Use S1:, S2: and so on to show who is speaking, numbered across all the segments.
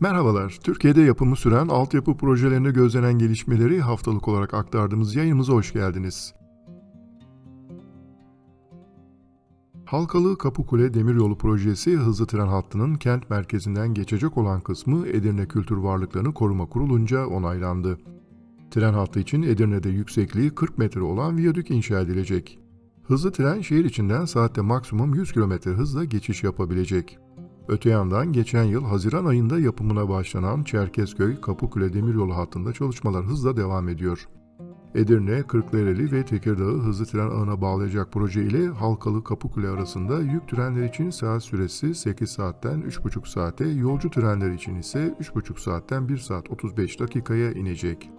S1: Merhabalar, Türkiye'de yapımı süren altyapı projelerinde gözlenen gelişmeleri haftalık olarak aktardığımız yayınımıza hoş geldiniz. Halkalı Kapıkule Demiryolu Projesi hızlı tren hattının kent merkezinden geçecek olan kısmı Edirne Kültür Varlıklarını Koruma Kurulu'nca onaylandı. Tren hattı için Edirne'de yüksekliği 40 metre olan viyadük inşa edilecek. Hızlı tren şehir içinden saatte maksimum 100 km hızla geçiş yapabilecek. Öte yandan geçen yıl Haziran ayında yapımına başlanan Çerkezköy Kapıkule Demiryolu hattında çalışmalar hızla devam ediyor. Edirne, Kırklareli ve Tekirdağ'ı hızlı tren ağına bağlayacak proje ile Halkalı Kapıkule arasında yük trenler için saat süresi 8 saatten 3,5 saate, yolcu trenler için ise 3,5 saatten 1 saat 35 dakikaya inecek.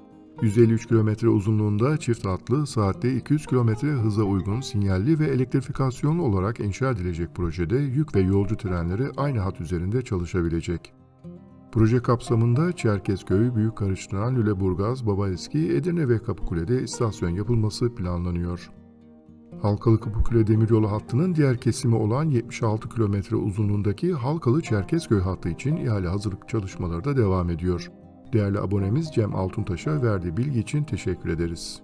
S1: 153 km uzunluğunda çift hatlı, saatte 200 km hıza uygun sinyalli ve elektrifikasyonlu olarak inşa edilecek projede yük ve yolcu trenleri aynı hat üzerinde çalışabilecek. Proje kapsamında Çerkezköy, Büyükkarıştıran, Lüleburgaz, Babaeski, Edirne ve Kapıkule'de istasyon yapılması planlanıyor. Halkalı Kapıkule Demiryolu hattının diğer kesimi olan 76 kilometre uzunluğundaki Halkalı Çerkezköy hattı için ihale hazırlık çalışmaları da devam ediyor. Değerli abonemiz Cem Altuntaş'a verdiği bilgi için teşekkür ederiz.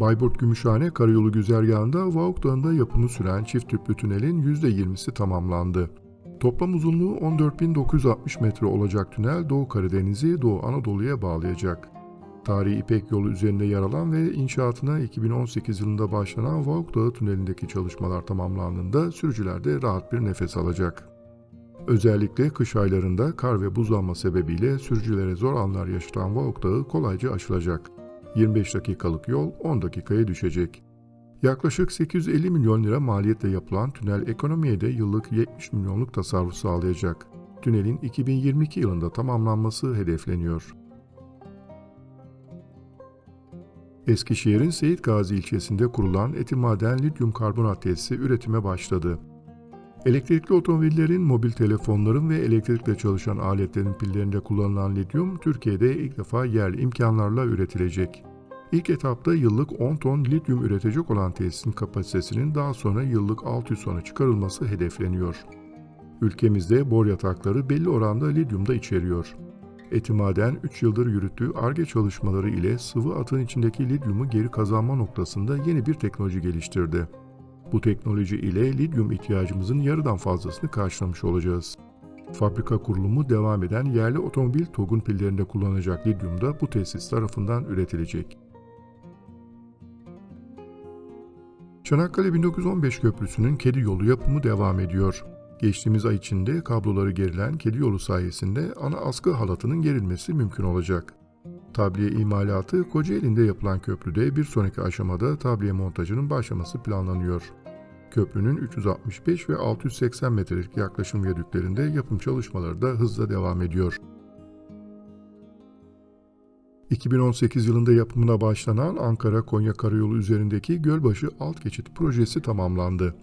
S1: Bayburt Gümüşhane Karayolu güzergahında Vauk Dağı'nda yapımı süren çift tüplü tünelin %20'si tamamlandı. Toplam uzunluğu 14.960 metre olacak tünel Doğu Karadeniz'i Doğu Anadolu'ya bağlayacak. Tarihi İpek yolu üzerinde yer alan ve inşaatına 2018 yılında başlanan Vauk Dağı tünelindeki çalışmalar tamamlandığında sürücüler de rahat bir nefes alacak. Özellikle kış aylarında kar ve buzlanma sebebiyle sürücülere zor anlar yaşatan Vauk Dağı kolayca aşılacak. 25 dakikalık yol 10 dakikaya düşecek. Yaklaşık 850 milyon lira maliyetle yapılan tünel ekonomiye de yıllık 70 milyonluk tasarruf sağlayacak. Tünelin 2022 yılında tamamlanması hedefleniyor. Eskişehir'in Seyit Gazi ilçesinde kurulan Etimaden lityum karbonat tesisi üretime başladı. Elektrikli otomobillerin, mobil telefonların ve elektrikle çalışan aletlerin pillerinde kullanılan lityum Türkiye'de ilk defa yerli imkanlarla üretilecek. İlk etapta yıllık 10 ton lityum üretecek olan tesisin kapasitesinin daha sonra yıllık 600 tona çıkarılması hedefleniyor. Ülkemizde bor yatakları belli oranda lityum da içeriyor. Etimaden 3 yıldır yürüttüğü ARGE çalışmaları ile sıvı atın içindeki lityumu geri kazanma noktasında yeni bir teknoloji geliştirdi. Bu teknoloji ile lityum ihtiyacımızın yarıdan fazlasını karşılamış olacağız. Fabrika kurulumu devam eden yerli otomobil TOG'un pillerinde kullanacak lityum da bu tesis tarafından üretilecek. Çanakkale 1915 Köprüsü'nün kedi yolu yapımı devam ediyor. Geçtiğimiz ay içinde kabloları gerilen kedi yolu sayesinde ana askı halatının gerilmesi mümkün olacak. Tabliye imalatı Kocaeli'nde yapılan köprüde bir sonraki aşamada tabliye montajının başlaması planlanıyor. Köprünün 365 ve 680 metrelik yaklaşım viyadüklerinde yapım çalışmaları da hızla devam ediyor. 2018 yılında yapımına başlanan Ankara-Konya Karayolu üzerindeki Gölbaşı Alt Geçit projesi tamamlandı.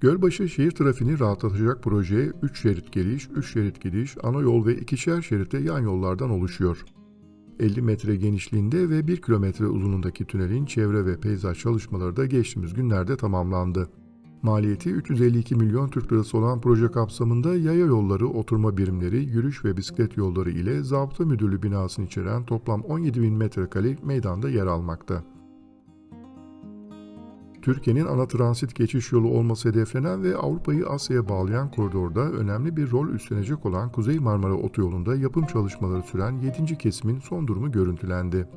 S1: Gölbaşı şehir trafiğini rahatlatacak projeye 3 şerit geliş, 3 şerit gidiş, ana yol ve ikişer şeritte yan yollardan oluşuyor. 50 metre genişliğinde ve 1 kilometre uzunluğundaki tünelin çevre ve peyzaj çalışmaları da geçtiğimiz günlerde tamamlandı. Maliyeti 352 milyon Türk lirası olan proje kapsamında yaya yolları, oturma birimleri, yürüyüş ve bisiklet yolları ile Zabıta Müdürlüğü binasını içeren toplam 17 bin metrekare meydanda yer almakta. Türkiye'nin ana transit geçiş yolu olması hedeflenen ve Avrupa'yı Asya'ya bağlayan koridorda önemli bir rol üstlenecek olan Kuzey Marmara Otoyolu'nda yapım çalışmaları süren 7. kesimin son durumu görüntülendi.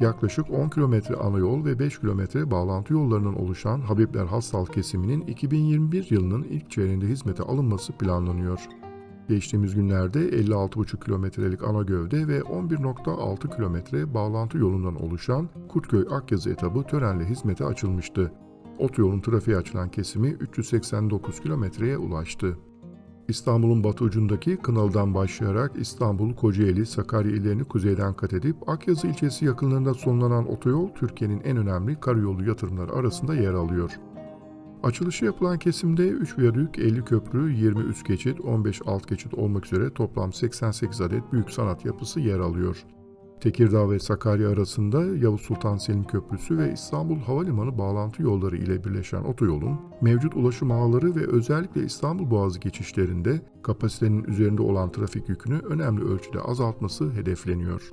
S1: Yaklaşık 10 kilometre ana yol ve 5 kilometre bağlantı yollarının oluşan Habibler Hassal kesiminin 2021 yılının ilk çeyreğinde hizmete alınması planlanıyor. Geçtiğimiz günlerde 56,5 kilometrelik ana gövde ve 11,6 kilometre bağlantı yolundan oluşan Kurtköy-Akyazı etabı törenle hizmete açılmıştı. Otoyolun trafiğe açılan kesimi 389 kilometreye ulaştı. İstanbul'un batı ucundaki Kınalı'dan başlayarak İstanbul, Kocaeli, Sakarya illerini kuzeyden kat edip Akyazı ilçesi yakınlarında sonlanan otoyol Türkiye'nin en önemli karayolu yatırımları arasında yer alıyor. Açılışı yapılan kesimde 3 viyadük, 50 köprü, 20 üst geçit, 15 alt geçit olmak üzere toplam 88 adet büyük sanat yapısı yer alıyor. Tekirdağ ve Sakarya arasında Yavuz Sultan Selim Köprüsü ve İstanbul Havalimanı bağlantı yolları ile birleşen otoyolun mevcut ulaşım ağları ve özellikle İstanbul Boğazı geçişlerinde kapasitenin üzerinde olan trafik yükünü önemli ölçüde azaltması hedefleniyor.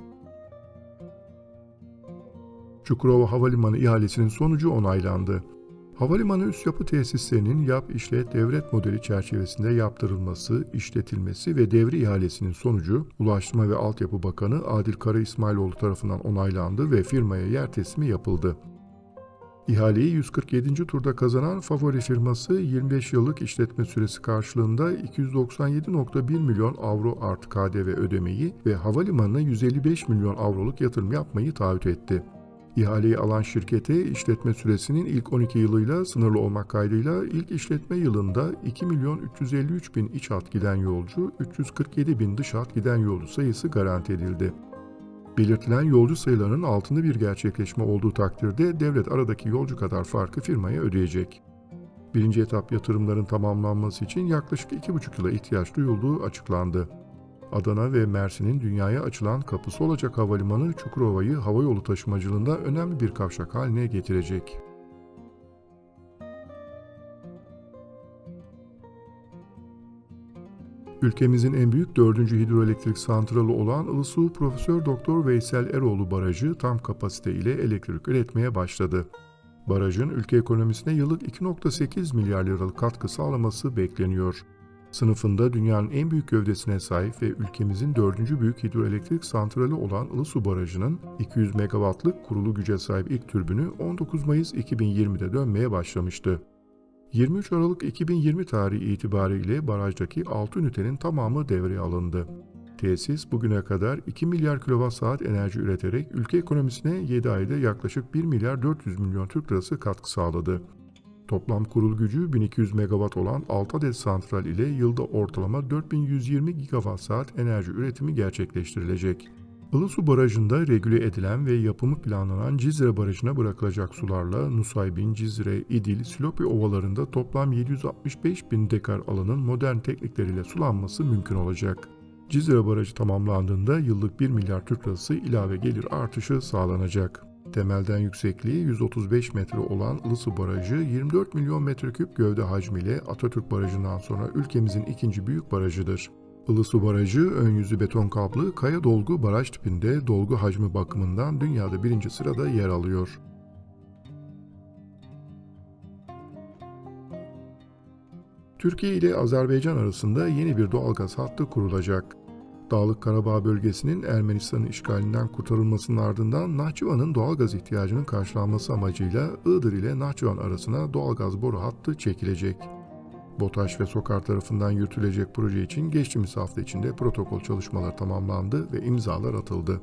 S1: Çukurova Havalimanı ihalesinin sonucu onaylandı. Havalimanı üst yapı tesislerinin yap işlet devret modeli çerçevesinde yaptırılması, işletilmesi ve devri ihalesinin sonucu Ulaştırma ve Altyapı Bakanı Adil Kara İsmailoğlu tarafından onaylandı ve firmaya yer teslimi yapıldı. İhaleyi 147. turda kazanan favori firması 25 yıllık işletme süresi karşılığında 297.1 milyon avro artı KDV ödemeyi ve havalimanına 155 milyon avroluk yatırım yapmayı taahhüt etti. İhaleyi alan şirkete işletme süresinin ilk 12 yılıyla sınırlı olmak kaydıyla ilk işletme yılında 2 milyon 353 bin iç hat giden yolcu, 347 bin dış hat giden yolcu sayısı garanti edildi. Belirtilen yolcu sayılarının altında bir gerçekleşme olduğu takdirde devlet aradaki yolcu kadar farkı firmaya ödeyecek. Birinci etap yatırımların tamamlanması için yaklaşık 2,5 yıla ihtiyaç duyulduğu açıklandı. Adana ve Mersin'in dünyaya açılan kapısı olacak havalimanı Çukurova'yı havayolu taşımacılığında önemli bir kavşak haline getirecek. Ülkemizin en büyük dördüncü hidroelektrik santralı olan Ilısu Profesör Doktor Veysel Eroğlu Barajı tam kapasite ile elektrik üretmeye başladı. Barajın ülke ekonomisine yıllık 2.8 milyar liralık katkı sağlaması bekleniyor. Sınıfında dünyanın en büyük gövdesine sahip ve ülkemizin dördüncü büyük hidroelektrik santrali olan Ilısu Barajı'nın 200 megawattlık kurulu güce sahip ilk türbünü 19 Mayıs 2020'de dönmeye başlamıştı. 23 Aralık 2020 tarihi itibariyle barajdaki 6 ünitenin tamamı devreye alındı. Tesis bugüne kadar 2 milyar kWh enerji üreterek ülke ekonomisine 7 ayda yaklaşık 1 milyar 400 milyon Türk lirası katkı sağladı. Toplam kurul gücü 1200 megawatt olan 6 adet santral ile yılda ortalama 4120 gigawatt saat enerji üretimi gerçekleştirilecek. Ilısu Barajı'nda regüle edilen ve yapımı planlanan Cizre Barajı'na bırakılacak sularla Nusaybin, Cizre, İdil, Silopi ovalarında toplam 765 bin dekar alanın modern teknikleriyle sulanması mümkün olacak. Cizre Barajı tamamlandığında yıllık 1 milyar Türk lirası ilave gelir artışı sağlanacak. Temelden yüksekliği 135 metre olan Ilısu Barajı 24 milyon metreküp gövde hacmiyle Atatürk Barajı'ndan sonra ülkemizin ikinci büyük barajıdır. Ilısu Barajı ön yüzü beton kaplı kaya dolgu baraj tipinde dolgu hacmi bakımından dünyada birinci sırada yer alıyor. Türkiye ile Azerbaycan arasında yeni bir doğalgaz hattı kurulacak. Dağlık Karabağ bölgesinin Ermenistan'ın işgalinden kurtarılmasının ardından Nahçıvan'ın doğalgaz ihtiyacının karşılanması amacıyla Iğdır ile Nahçıvan arasına doğalgaz boru hattı çekilecek. BOTAŞ ve SOKAR tarafından yürütülecek proje için geçtiğimiz hafta içinde protokol çalışmaları tamamlandı ve imzalar atıldı.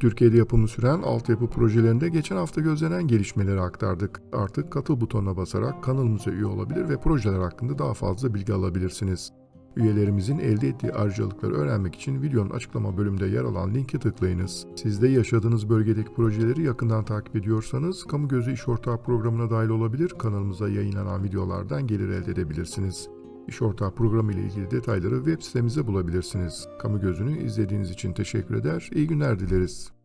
S1: Türkiye'de yapımı süren altyapı projelerinde geçen hafta gözlenen gelişmeleri aktardık. Artık katıl butonuna basarak kanalımıza üye olabilir ve projeler hakkında daha fazla bilgi alabilirsiniz. Üyelerimizin elde ettiği ayrıcalıkları öğrenmek için videonun açıklama bölümünde yer alan linki tıklayınız. Siz de yaşadığınız bölgedeki projeleri yakından takip ediyorsanız Kamu Gözü İş Ortağı programına dahil olabilir, kanalımıza yayınlanan videolardan gelir elde edebilirsiniz. İş Ortağı programı ile ilgili detayları web sitemizde bulabilirsiniz. Kamu Gözü'nü izlediğiniz için teşekkür eder, iyi günler dileriz.